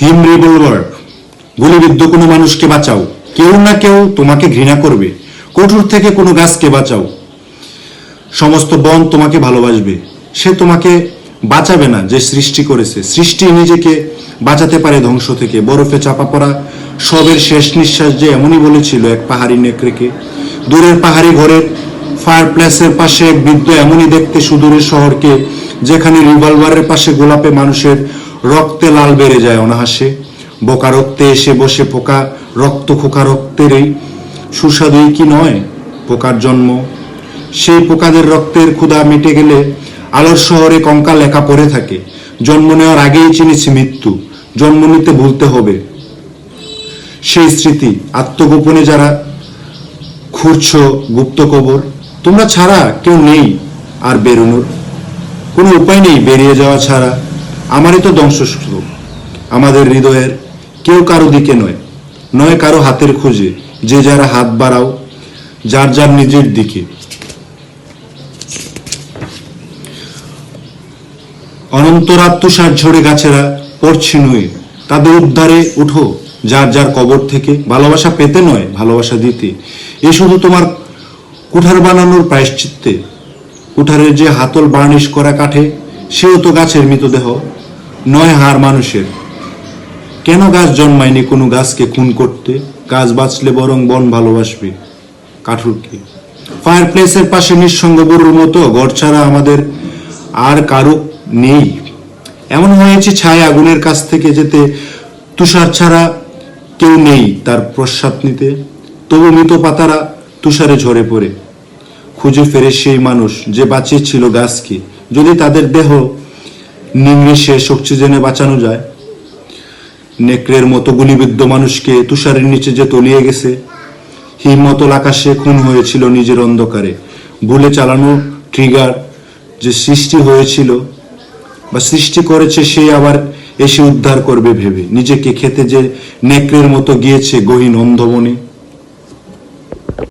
হিম revolver গুলিবিদ্ধ কোনো মানুষকে বাঁচাও। কেউ না কেউ তোমাকে ঘৃণা করবে। কঠোর থেকে কোনো গাছকে বাঁচাও। সমস্ত বন তোমাকে ভালোবাসবে। সে তোমাকে বাঁচাবে না যে সৃষ্টি করেছে। সৃষ্টি নিজেকে বাঁচাতে পারে ধ্বংস থেকে। বরফে চাপা পড়া সবের শেষ নিঃশ্বাস যে এমনই বলেছিল এক পাহাড়ি নেকড়েকে। দূরের পাহাড়ি ঘরের ফায়ার প্লেসের পাশে এক বৃদ্ধ এমনই দেখতে সুদূরের শহরকে, যেখানে রিভলভারের পাশে গোলাপে মানুষের রক্তে লাল বেড়ে যায় অনাহাসে। বোকা রক্তে এসে বসে পোকা, রক্ত খোকা রক্তের এই সুস্বাদুই কি নয় পোকার জন্ম? সেই পোকাদের রক্তের ক্ষুধা মিটে গেলে আলোর শহরে কঙ্কাল একা পড়ে থাকে। জন্ম নেওয়ার আগেই চিনেছি মৃত্যু, জন্ম নিতে ভুলতে হবে। সেই স্মৃতি, আত্মগোপনে যারা খুঁড়ছ গুপ্ত কবর, তোমরা ছাড়া কেউ নেই আর বেরোনোর। কোনো উপায় নেই বেরিয়ে যাওয়া ছাড়া। আমারই তো ধ্বংসস্তূপ আমাদের হৃদয়ের কেউ কারও দিকে নয় নয় কারও হাতের খোঁজে, যে যারা হাত বাড়াও, যার যার নিজের দিকে। অনন্তরাত তুষার ঝরে গাছেরা পড়ছে নুয়ে, তাদের উদ্ধারে উঠো, যার যার কবর থেকে। ভালোবাসা পেতে নয়, ভালোবাসা দিতে। এ শুধু তোমার কুঠার বানানোর প্রায়শ্চিত্তে। কুঠারের যে হাতল বার্নিশ করা কাঠে সেও তো গাছের মৃতদেহ, নয় হার মানুষের। কেন গাছ জন্মায়নি কোনো গাছকে খুন করতে? গাছ বাঁচলে বরং বন ভালোবাসবে। কাঠুরকে ফায়ার প্লেসের পাশে নিঃসঙ্গ গরুর মতো, ঘর ছাড়া আমাদের আর কারও নেই। এমন হয়েছে ছায় আগুনের কাছ থেকে যেতে তুষার ছাড়া কেউ নেই তার প্রস্বাদ নিতে। তবু মৃত পাতারা তুষারে ঝরে পড়ে। খুঁজে ফেরে সেই মানুষ যে বাঁচিয়েছিল গাছকে। যদি তাদের দেহ নিংড়ে শেষ অক্সিজেনে বাঁচানো যায়, নেকড়ের মতো গুলিবিদ্ধ মানুষকে তুষারের নিচে যে তলিয়ে গেছে, হিমতল আকাশে খুন হয়েছিল নিজের অন্ধকারে। ভুলে চালানো ট্রিগার যে সৃষ্টি হয়েছিল বা সৃষ্টি করেছে, সে আবার এসে উদ্ধার করবে ভেবে। নিজেকে খেতে যে নেকড়ের মতো গিয়েছে গহীন অন্ধবনে।